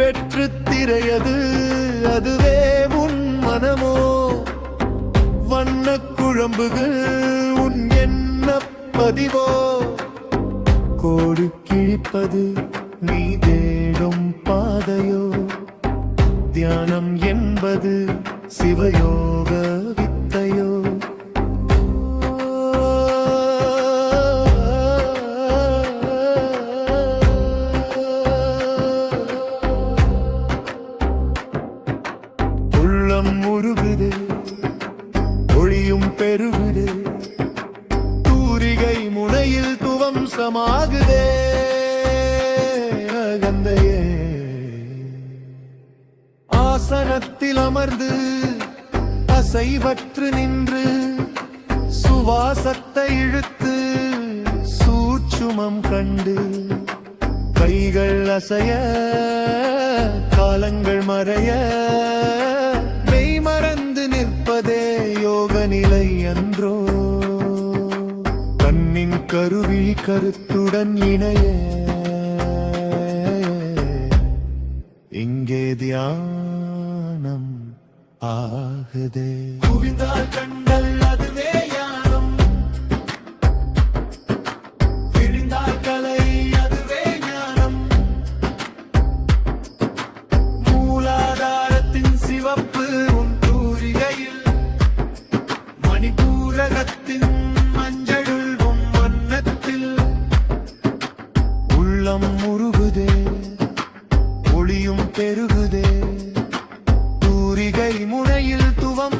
வெற்று திரையது அதுவே உன் மனமோ? வண்ண குழம்புகள் உன் என்ன பதிவோ? கோடு கிழிப்பது நீ தேடும் பாதையோ? தியானம் என்பது சிவயோக உள்ளம் உருகுது ஒளியும் பெருகுது தூரிகை முனையில் துவம்சமாகுதே அகந்தையே ஆசனத்தில் அமர்ந்து அசைவற்று நின்று சுவாசத்தை இழுத்து சூட்சுமம் கண்டு கைகள் அசைய காலங்கள் மறைய என்பதே யோக நிலை என்றோ கண்ணின் கருவி கருத்துடன் இணைய. இங்கே தியானம் ஆகுதே. குவிந்தால் கண்கள் உலகத்தின் மஞ்சளுள்ளும் வண்ணத்தில் உள்ளம் முருகுதே ஒளியும் பெருகுதே தூரிகை முனையில் துவம்